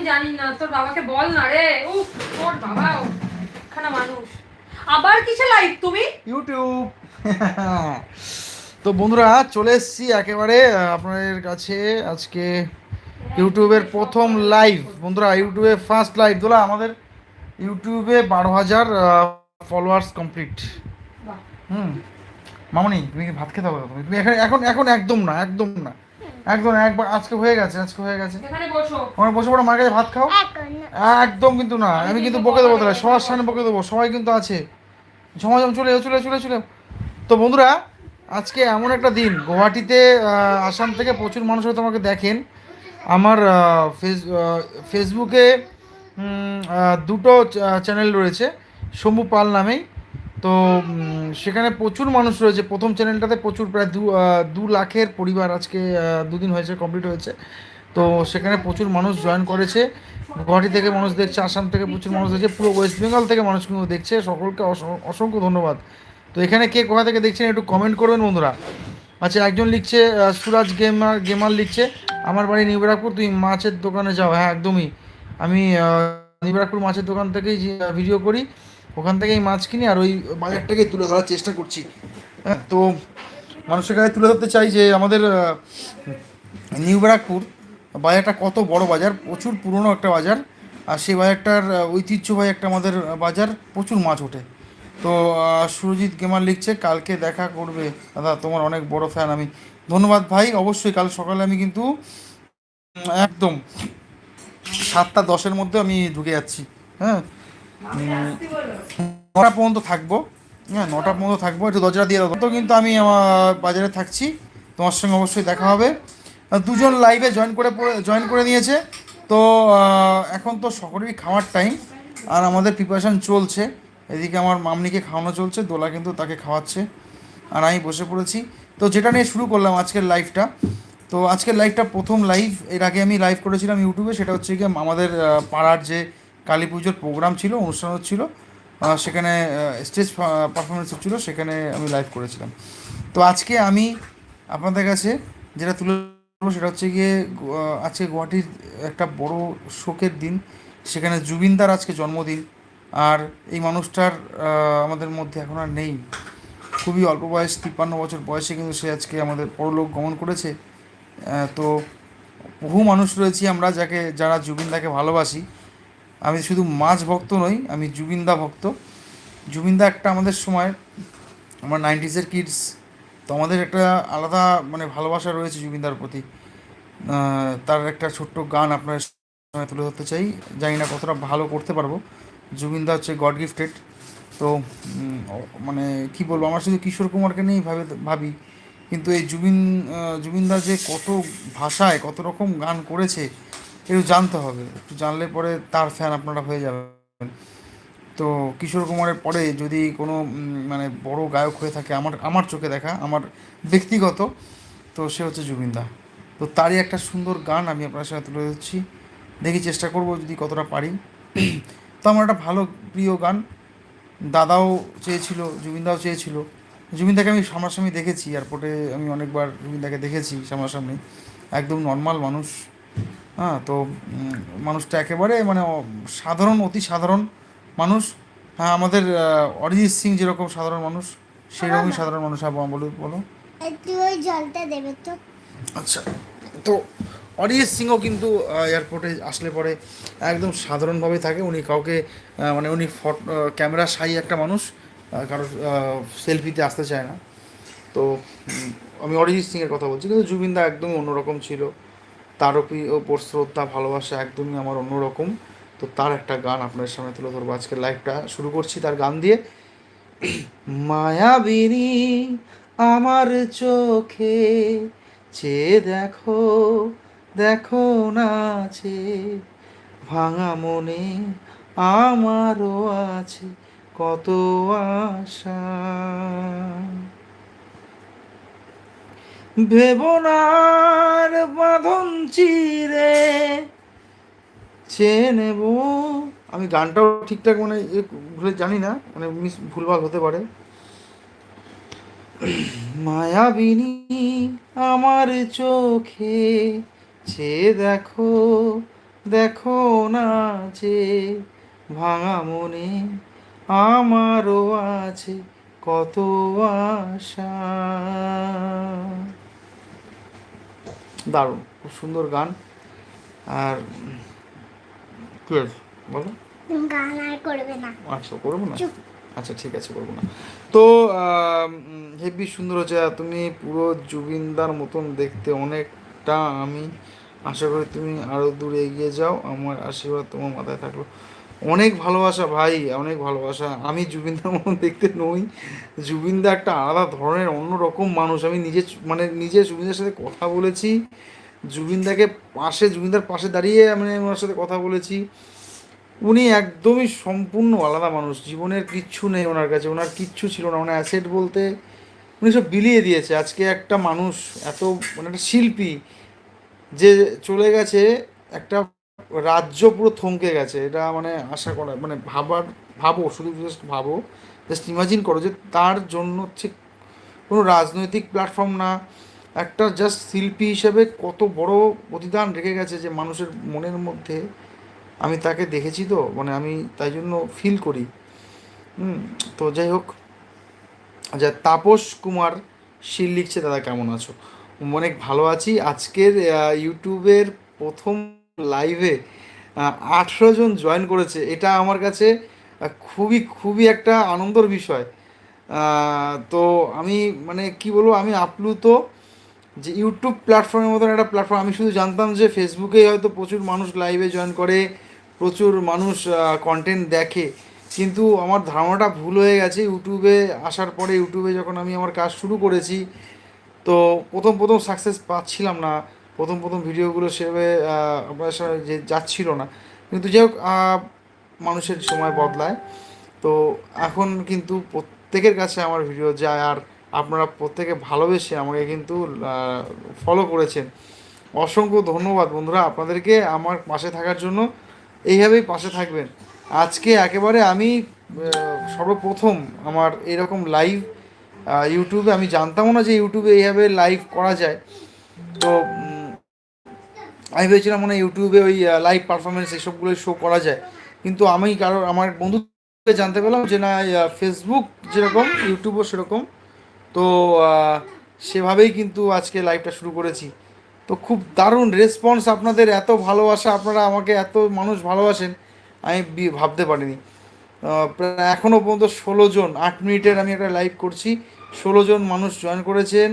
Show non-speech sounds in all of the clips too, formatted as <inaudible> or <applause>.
আমি জানি না তোর বাবাকে বল না রে। উফ তোর বাবা খানা মানুষ। আবার কিসে লাইভ তুমি? ইউটিউব <laughs> তো বন্ধুরা চলে এসেছি একেবারে আপনাদের কাছে আজকে ইউটিউবের প্রথম লাইভ বন্ধুরা ইউটিউবে ফার্স্ট লাইভ দোলা আমাদের ইউটিউবে বারো হাজার ফলোয়ার্স কমপ্লিট হুম। মামনি তুমি কি ভাত খেতে হবে? তুমি এখন এখন একদম না একদম না। একদম একবার আজকে হয়ে গেছে আজকে হয়ে গেছে। এখানে বসো। ওখানে বসে পড়ো মার কাছে ভাত খাও? একদম কিন্তু না আমি কিন্তু বকে দেবো তাহলে সবার সামনে বকে দেবো সবাই কিন্তু আছে। ঝমাঝম চলে চলে চলে চলে তো বন্ধুরা আজকে এমন একটা দিন গুয়াহাটিতে আসাম থেকে প্রচুর মানুষ হয়তো আমাকে দেখেন। আমার ফেস ফেসবুকে দুটো চ্যানেল রয়েছে শম্ভু পাল নামেই। তো সেখানে প্রচুর মানুষ রয়েছে। প্রথম চ্যানেলটাতে প্রচুর প্রায় দু দু লাখের পরিবার আজকে দুদিন হয়েছে কমপ্লিট হয়েছে। তো সেখানে প্রচুর মানুষ জয়েন করেছে। গুয়াহাটি থেকে মানুষ দেখছে আসাম থেকে প্রচুর মানুষ দেখছে পুরো ওয়েস্ট বেঙ্গল থেকে মানুষ কিন্তু দেখছে। সকলকে অস- অসংখ্য ধন্যবাদ। তো এখানে কে কোথা থেকে দেখছেন একটু কমেন্ট করবেন বন্ধুরা। আচ্ছা একজন লিখছে সুরাজ গেমার গেমার লিখছে আমার বাড়ি নিউবেরাকপুর তুই মাছের দোকানে যাও। হ্যাঁ একদমই। আমি আহ, মাছের দোকান থেকেই ভিডিও করি। ওখান থেকেই মাছ কিনি আর ওই বাজারটাকে তুলে ধরার চেষ্টা করছি। হ্যাঁ তো মানুষের কাছে তুলে ধরতে চাই যে আমাদের নিউ ব্যারাকপুর বাজারটা কত বড় বাজার, প্রচুর পুরনো একটা বাজার আর সেই বাজারটার ঐতিহ্যবাহী একটা আমাদের বাজার, প্রচুর মাছ ওঠে। তো সুরজিৎ গেমার লিখছে, কালকে দেখা করবে। দাদা, তোমার অনেক বড় ফ্যান আমি। ধন্যবাদ ভাই, অবশ্যই কাল সকালে আমি কিন্তু একদম সাতটা দশের মধ্যে আমি ঢুকে যাচ্ছি। হ্যাঁ? নটা পর্যন্ত থাকব। হ্যাঁ নটা পর্যন্ত থাকব। একটু দরজা দিয়ে দেবো তো কিন্তু আমি আমার বাজারে থাকছি। তোমার সঙ্গে অবশ্যই দেখা হবে। দুজন লাইভে জয়েন করে জয়েন করে নিয়েছে। তো এখন তো সকলেরই খাওয়ার টাইম আর আমাদের প্রিপারেশন চলছে। এদিকে আমার মামনিকে খাওয়ানো চলছে। দোলা কিন্তু তাকে খাওয়াচ্ছে। আর আমি বসে পড়েছি। তো যেটা নিয়ে শুরু করলাম আজকের লাইভটা তো আজকের লাইভটা প্রথম লাইভ এর আগে আমি লাইভ করেছিলাম ইউটিউবে। সেটা হচ্ছে গিয়ে আমাদের পাড়ার যে কালী পুজোর প্রোগ্রাম ছিল, অনুষ্ঠান হচ্ছিল। সেখানে স্টেজ পারফরমেন্স হচ্ছিল সেখানে আমি লাইভ করেছিলাম। তো আজকে আমি আপনাদের কাছে যেটা তুলে সেটা হচ্ছে গিয়ে আজকে গুয়াহাটির একটা বড় শোকের দিন। সেখানে জুবিনদার আজকে জন্মদিন। আর এই মানুষটার আমাদের মধ্যে এখন আর নেই। খুবই অল্প বয়স, তিপ্পান্ন বছর বয়সে কিন্তু সে আজকে আমাদের পরলোক গমন করেছে। তো বহু মানুষ রয়েছি আমরা যাকে, যারা জুবিনদাকে ভালোবাসি। আমি শুধু মাছ ভক্ত নই, আমি জুবিনদা ভক্ত। জুবিনদা একটা আমাদের সময় আমার নাইনটিসের কিডস তো আমাদের একটা আলাদা মানে ভালোবাসা রয়েছে জুবিনদার প্রতি। তার একটা ছোট্ট গান আপনার সামনে তুলে ধরতে চাই। জানি না কতটা ভালো করতে পারব। জুবিনদা হচ্ছে গড গিফটেড। তো মানে কি বলব, আমার শুধু কিশোর কুমারকে নিয়েই ভাবে, ভাবি। কিন্তু এই জুবিন জুবিনদা যে কত ভাষায় কত রকম গান করেছে একটু জানতে হবে। একটু জানলে পরে তার ফ্যান আপনারা হয়ে যাবেন। তো কিশোর কুমারের পরে যদি কোনো মানে বড় গায়ক হয়ে থাকে আমার আমার চোখে দেখা, আমার ব্যক্তিগত, তো সে হচ্ছে জুবিনদা তো তারই একটা সুন্দর গান আমি আপনার সাথে তুলে ধরছি। দেখি চেষ্টা করব যদি কতটা পারি। তো আমার একটা ভালো, প্রিয় গান, দাদাও চেয়েছিল জুবিনদাও চেয়েছিল। জুবিনদাকে আমি সামনাসামনি দেখেছি এয়ারপোর্টে আমি অনেকবার জুবিনদাকে দেখেছি সামনাসামনি। একদম নর্মাল মানুষ। হ্যাঁ তো মানুষটা একেবারে মানে সাধারণ অতি সাধারণ মানুষ। হ্যাঁ আমাদের অরিজিৎ সিং যেরকম সাধারণ মানুষ সেরকমই সাধারণ মানুষ। হ্যাঁ বলো বলো। ওই জলটা দেবে তো। আচ্ছা তো অরিজিৎ সিংও কিন্তু এয়ারপোর্টে আসলে পরে একদম সাধারণভাবে থাকে। উনি কাউকে মানে উনি ফটো ক্যামেরা সাই একটা মানুষ কারও সেলফিতে আসতে চায় না। তো আমি অরিজিৎ সিংয়ের কথা বলছি কিন্তু জুবিনদা একদমই অন্যরকম ছিল। তার ওপি- ওপর শ্রদ্ধা, ভালোবাসা একদমই আমার অন্যরকম। তো তার একটা গান আপনার সামনে তুলে ধরবো। আজকের লাইভটা শুরু করছি তার গান দিয়ে। মায়াবিনী, আমার চোখে চেয়ে দেখো দেখো নাচে ভাঙা মনে আমারও আছে কত আশা। ভেবনার বাঁধন চিরে। চেয়ে নেব। আমি গানটাও ঠিকঠাক মানে ভুলে জানি না মানে মিস ভুলভাল হতে পারে। মায়াবিনী আমার চোখে চেয়ে দেখো দেখো না যে ভাঙা মনে আমারও আছে কত আশা। দারুণ খুব সুন্দর গান। আর কি আছে? বলো। গান আর করবে না। আচ্ছা করব না? আচ্ছা ঠিক আছে করব না। তো হেভি সুন্দর হচ্ছে তুমি পুরো জুবিনদার মতন দেখতে অনেকটা আমি। আশা করি তুমি আরও দূরে এগিয়ে যাও আমার আশীর্বাদ তোমার মাথায় থাকল। অনেক ভালোবাসা ভাই, অনেক ভালোবাসা। আমি জুবিনদার মতন দেখতে নই। জুবিনদা একটা আলাদা ধরনের, অন্যরকম মানুষ। আমি নিজে মানে নিজে জুবিনদার সাথে কথা বলেছি। জুবিনদাকে পাশে, জুবিনদার পাশে দাঁড়িয়ে আমি ওনার সাথে কথা বলেছি। উনি একদমই সম্পূর্ণ আলাদা মানুষ। জীবনের কিচ্ছু নেই ওনার কাছে। ওনার কিচ্ছু ছিল না। ওনার অ্যাসেট বলতে উনি সব বিলিয়ে দিয়েছে। আজকে একটা মানুষ, এত মানে একটা শিল্পী, যে চলে গেছে একটা রাজ্য পুরো থমকে গেছে, এটা মানে আশা করা মানে ভাবার ভাবো, শুধু জাস্ট ভাবো জাস্ট ইমাজিন করো যে তার জন্য হচ্ছে কোনো রাজনৈতিক প্ল্যাটফর্ম না, একটা জাস্ট শিল্পী হিসেবে কত বড় প্রতিদান রেখে গেছে যে মানুষের মনের মধ্যে, আমি তাকে দেখেছি তো মানে আমি তাই জন্য ফিল করি। তো যাই হোক আচ্ছা তাপস কুমার শীল লিখছে, দাদা কেমন আছো? অনেক ভালো আছি। আজকের ইউটিউবের প্রথম লাইভে আঠেরো জন জয়েন করেছে। এটা আমার কাছে খুবই খুবই একটা আনন্দের বিষয়। তো আমি মানে কি বলব, আমি আপ্লুত যে ইউটিউব প্ল্যাটফর্মের মতন একটা প্ল্যাটফর্ম আমি শুধু জানতাম যে ফেসবুকে হয়তো প্রচুর মানুষ লাইভে জয়েন করে, প্রচুর মানুষ কন্টেন্ট দেখে। কিন্তু আমার ধারণাটা ভুল হয়ে গেছে। ইউটিউবে আসার পরে ইউটিউবে যখন আমি আমার কাজ শুরু করেছি, তো প্রথম প্রথম সাকসেস পাচ্ছিলাম না। প্রথম প্রথম ভিডিওগুলো সেভাবে আপনার সাথে যে যাচ্ছিল না। কিন্তু যাই হোক মানুষের সময় বদলায়। তো এখন কিন্তু প্রত্যেকের কাছে আমার ভিডিও যায়, আর আপনারা প্রত্যেকে ভালোবেসে আমাকে কিন্তু ফলো করেছেন। অসংখ্য ধন্যবাদ বন্ধুরা আপনাদেরকে আমার পাশে থাকার জন্য। এইভাবেই পাশে থাকবেন। আজকে একেবারে আমি সর্বপ্রথম আমার এরকম লাইভ ইউটিউবে আমি জানতামও না যে ইউটিউবে এইভাবে লাইভ করা যায়। তো আমি ভেবেছিলাম মানে ইউটিউবে ওই লাইভ পারফরমেন্স এসবগুলো শো করা যায়। কিন্তু আমি কারও, আমার বন্ধু থেকে জানতে পেলাম যে না ফেসবুক যেরকম ইউটিউবও সেরকম। তো সেভাবেই কিন্তু আজকে লাইভটা শুরু করেছি। তো খুব দারুণ রেসপন্স আপনাদের, এত ভালোবাসা আপনারা আমাকে, এত মানুষ ভালোবাসেন, আমি ভাবতে পারিনি। এখনও পর্যন্ত ষোলো জন, আট মিনিটের আমি একটা লাইভ করছি। ষোলো জন মানুষ জয়েন করেছেন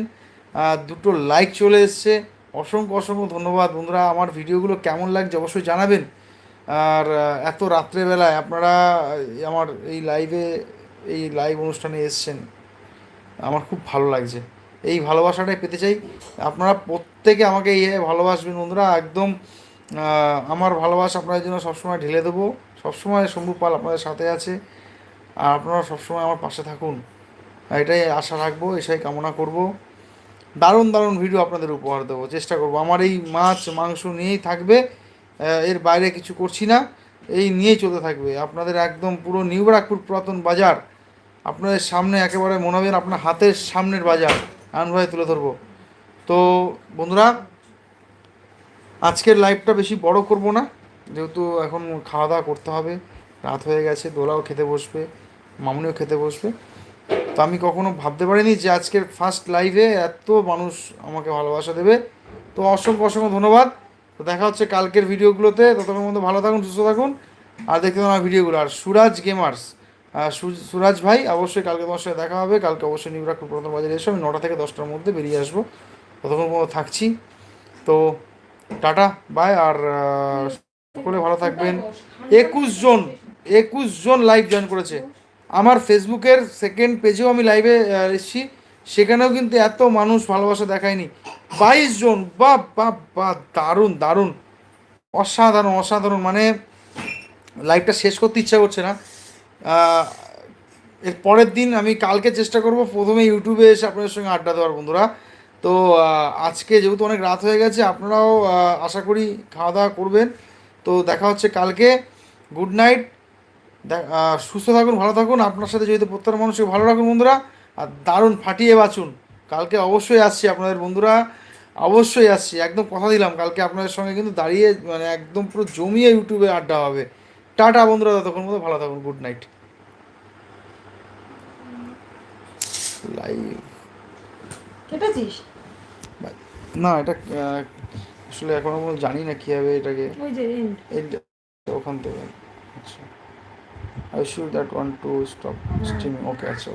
দুটো লাইক চলে এসছে। অসংখ্য অসংখ্য ধন্যবাদ। বন্ধুরা, আমার ভিডিওগুলো কেমন লাগছে অবশ্যই জানাবেন। আর এত রাত্রেবেলায় আপনারা আমার এই লাইভে এই লাইভ অনুষ্ঠানে এসছেন, আমার খুব ভালো লাগছে। এই ভালোবাসাটাই পেতে চাই। আপনারা প্রত্যেকে আমাকে এই ভালোবাসবেন বন্ধুরা, একদম আমার ভালোবাসা আপনাদের জন্য সবসময় ঢেলে দেবো। সবসময় শম্ভু পাল আপনাদের সাথে আছে। আর আপনারা সবসময় আমার পাশে থাকুন। এটাই আশা রাখব এটাই কামনা করব। দারুণ দারুণ ভিডিও আপনাদের উপহার দেবো। চেষ্টা করব। আমার এই মাছ, মাংস নিয়েই থাকবে। এর বাইরে কিছু করছি না। এই নিয়েই চলতে থাকবে। আপনাদের একদম পুরো নিউ ব্যারাকপুর পুরাতন বাজার। আপনাদের সামনে একেবারে মনে হবে যেন আপনার হাতের সামনের বাজার। আনন্দ তুলে ধরবো। তো বন্ধুরা, আজকের লাইভটা বেশি বড় করব না। যেহেতু এখন খাওয়া দাওয়া করতে হবে। রাত হয়ে গেছে, দোলাও খেতে বসবে, মামুনিও খেতে বসবে। তো আমি কখনো ভাবতে পারিনি যে আজকের ফার্স্ট লাইভে এত মানুষ আমাকে ভালোবাসা দেবে। তো অসংখ্য অসংখ্য ধন্যবাদ। তো দেখা হচ্ছে কালকের ভিডিওগুলোতে। ততক্ষণ মধ্যে ভালো থাকুন, সুস্থ থাকুন। আর দেখতে আমার ভিডিওগুলো। আর সুরাজ গেমার্স সুরাজ ভাই, অবশ্যই কালকে তোমার সাথে দেখা হবে। কালকে অবশ্যই নিউরাক প্রথম বাজারে এসে আমি নটা থেকে দশটার মধ্যে বেরিয়ে আসব। ততক্ষণ পর্যন্ত থাকছি। তো টাটা বাই আর সকলে ভালো থাকবেন। একুশ জন একুশ জন লাইভ জয়েন করেছে। আমার ফেসবুকের সেকেন্ড পেজেও আমি লাইভে এসেছি। সেখানেও কিন্তু এত মানুষ ভালোবাসা দেখায়নি। বাইশ জন বা বা বা দারুণ দারুণ। অসাধারণ অসাধারণ। মানে লাইভটা শেষ করতে ইচ্ছা করছে না। এর পরের দিন আমি কালকে চেষ্টা করব প্রথমে ইউটিউবে এসে আপনাদের সঙ্গে আড্ডা দেওয়ার, বন্ধুরা। তো আজকে যেহেতু অনেক রাত হয়ে গেছে, আপনারাও আশা করি খাওয়া দাওয়া করবেন। তো দেখা হচ্ছে কালকে। গুড নাইট সুস্থ থাকুন ভালো থাকুন। আপনার সাথে যেহেতু প্রত্যেকটা মানুষকে ভালো রাখুন বন্ধুরা আর দারুণ ফাটিয়ে বাঁচুন। কালকে অবশ্যই আসছি আপনাদের বন্ধুরা অবশ্যই আসছি। একদম কথা দিলাম কালকে আপনাদের সঙ্গে কিন্তু দাঁড়িয়ে মানে একদম পুরো জমিয়ে ইউটিউবে আড্ডা হবে। টাটা বন্ধুরা ততক্ষণ মতো ভালো থাকুন গুড নাইট। লাইভ কেটেছিস? না এটা আসলে এখনও জানি না কীভাবে এটাকে ওই যে end। ওখান থেকে। আচ্ছা। I should that one to stop ah. streaming. Okay, so.